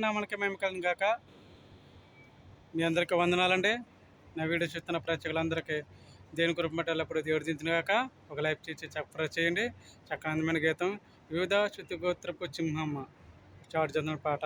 నామలకి మేము కలిగిన గాక. మీ అందరికీ వందనాలండి. నా వీడియో చూస్తున్న ప్రేక్షకులందరికీ దేని కృప మట్టి ఎల్లప్పుడూ దేవుడు దించిన గాక. ఒక లైఫ్ చేసి చక్కర చేయండి. చక్కగా అందమైన గీతం. వివిధ శుద్ధి సింహమ్మ. చాటు చంద్ర పాట.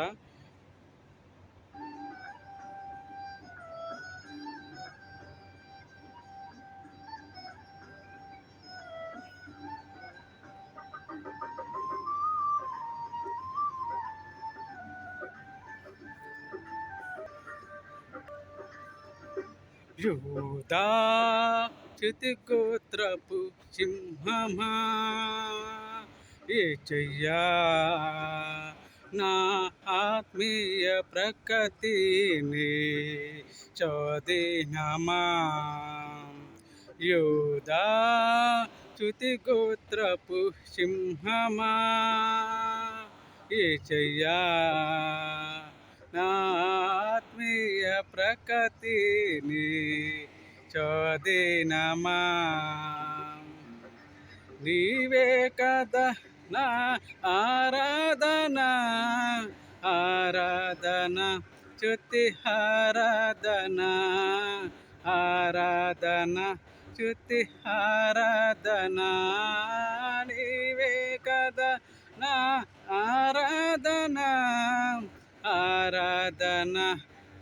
యూదా చితిగోత్రపు సింహమా? ఏ చెయ్యా? నా ఆత్మీయ ప్రకృతిని చోదినమా? యూదా చుతిగోత్రపు సింహమా? ఏ చెయ్యా? నా ప్రకృతిని చోదినమా? నీవే కదా నా ఆరాధన ఆరాధన చుతి ఆరాధన ఆరాధన చుతి ఆరాధన. నీవే కదా నా ఆరాధన ఆరాధన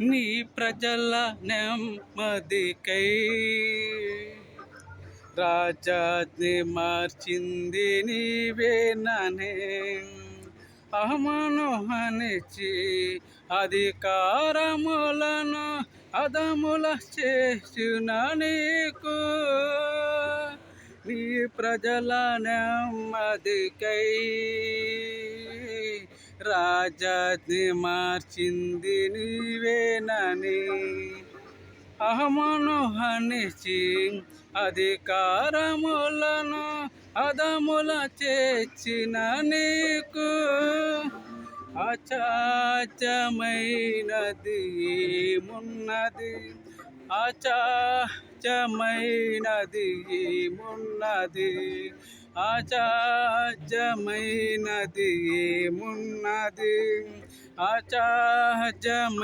నీ ప్రజల నెమ్మదికై రాజాజ్ని మార్చింది నీవేననే అహమను హనిచి అధికారములను అదముల చేసిన నీకు. నీ ప్రజల నెమ్మదికై రాజాజ్ని మార్చింది నీవేనని. అహమను హనిచి అధికారములను అదముల చేర్చిన నీకు అచాచమైనది ఏమున్నది? అచాచమైనది ఏమున్నది? అచాచమైనది ఏమున్నది అచాచమైనది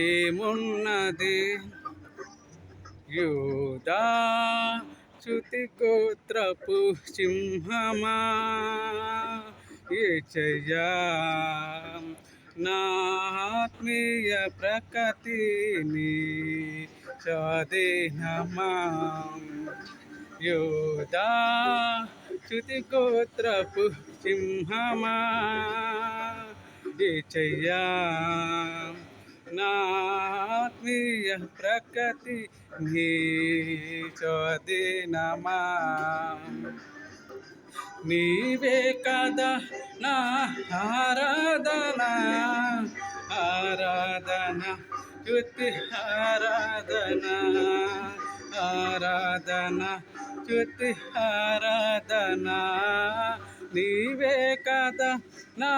ఏమున్నది యూదా శృతి గోత్రపు సింహమా ఏ చెయ్యా నా ఆత్మీయ ప్రకృతిని స్వాధీనమా యోధా శృతి గోత్రపు సింహమా. ఏ చెయ్యా నా ప్రకృతి నీ చోదినమా నీవే కదా నా ఆరాధన. ఆరాధన చ్యుతి ఆరాధన. ఆరాధన చ్యుతి ఆరాధన నీవే కదా నా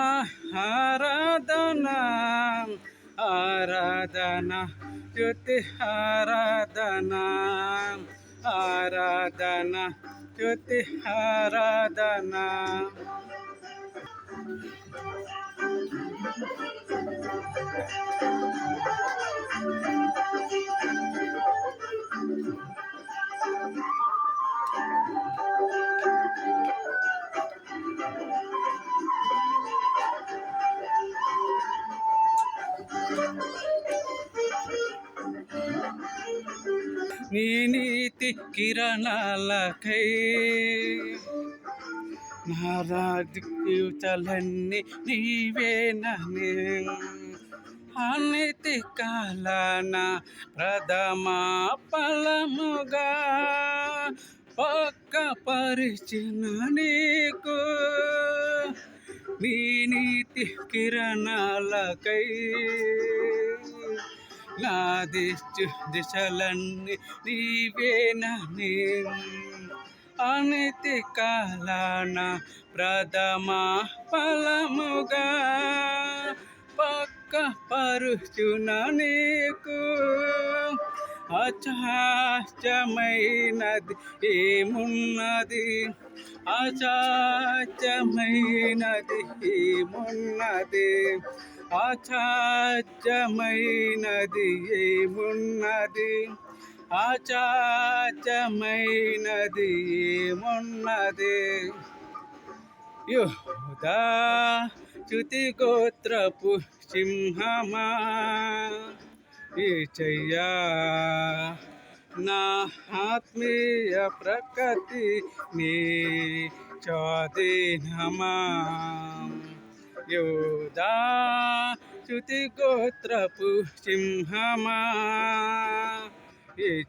ఆరాధన ఆరాధన చ్యుతి ఆరాధన ఆరాధన చ్యుతి ఆరాధన నీ నీతి కిరణాలకై. నా రాజ్యూతలన్నీ నీవేనని అనితి కాలన ప్రథమ ఫలముగా పక్క పరిచిన నీకు. నీ నీతి కిరణాలకై. నా దిశ దిశలన్నీ నీవేనని అనితి కాలాన ప్రథమ ఫలముగా పక్క పరుచున నీకు అచాచమైనది ఏమున్నది? అచాచమైనది ఏమున్నది? అచాచమైనది ఏమున్నది ఆచాచమైనది ఏమున్నది యుధా చ్యుతి గోత్రపు సింహమా ఈ చెయ్యా నా ఆత్మీయ ప్రకృతి నీ చాదీనమా యోదా శృతి గోత్రపు సింహమా. ఈ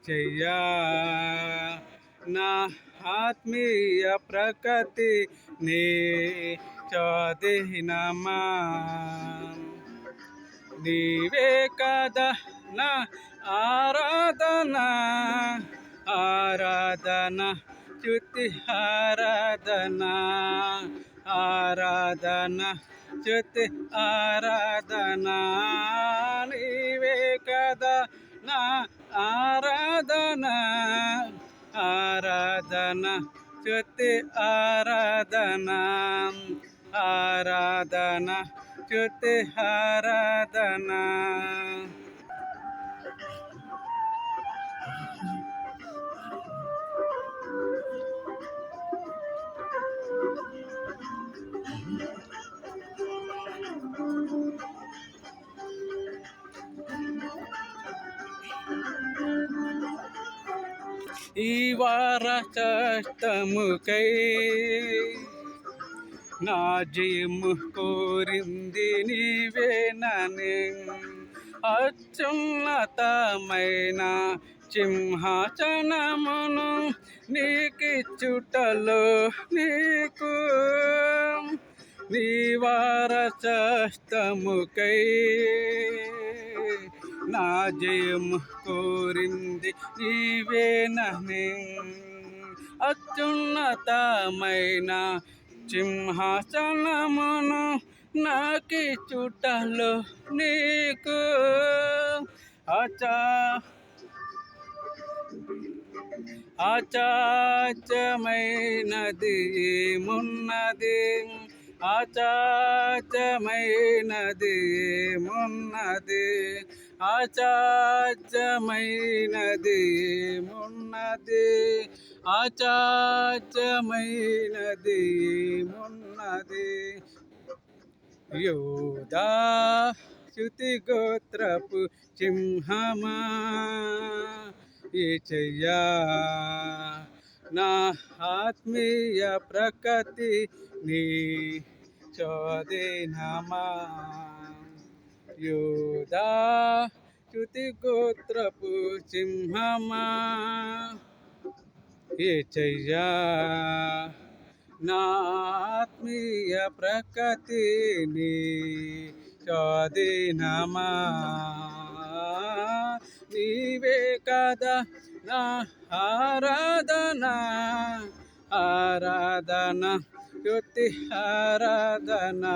నా ఆత్మీయ ప్రకృతి నీ చాదీనమా. నీవే కదా నా ఆరాధన ఆరాధన చ్యుతి ఆరాధన ఆరాధన. చ్యుతి ఆరాధన నీవే కదా నా ఆరాధన. ఆరాధన చ్యుతి ఆరాధన. ఆరాధన చ్యుతి ఆరాధన. ఈ వార కష్టముకై నా జయము కోరింది నీవేనని అత్యున్నతమైన సింహాసనమును నీకిచ్చుటలో నీకు. నివారచస్తముకై నా జయం కోరింది నీవేనని అత్యున్నతమైన సింహాసనమును నాకి చుట్టలు నీకు. అచా ఆచాచమైనది మున్నది ఆచాచమైనది మున్నది ఆచాచమైనది మున్నది ఆచాచమైనది మున్నది. యోదా శృతి గోత్రపు సింహమా? ఈ చెయ్యా? నా ఆత్మీయ ప్రకృతి నీ చోదినమా యూదా చ్యుతి గోత్రపు సింహమా? ఏ చెయ్యా నా ఆత్మీయ ప్రకృతిని స్వాధీనమా నీవే కదా నా ఆరాధన? ఆరాధన యుతి ఆరాధనా?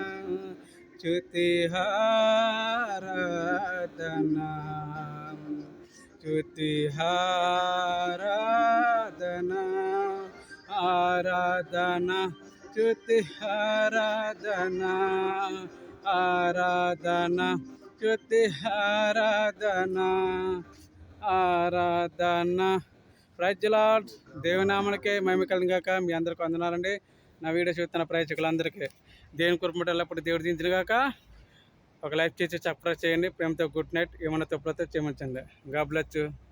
జ్యోతి ఆరాధన స్తుతి ఆరాధన ఆరాధన స్తుతి ఆరాధన ఆరాధన స్తుతి ఆరాధన ఆరాధన ప్రజలా దేవునామలకే మీ అందరికి వందనాలండి. నా వీడియో చూస్తున్న ప్రేక్షకులందరికీ. దేవుని కుటుంబం దేవుడు దించినగాక ఒక లైఫ్ చేసి చప్పరా చేయండి. ప్రేమతో గుడ్ నైట్. ఏమైనా తప్పులతో చేయమంచండి గాబ్లచ్చు బ్లెస్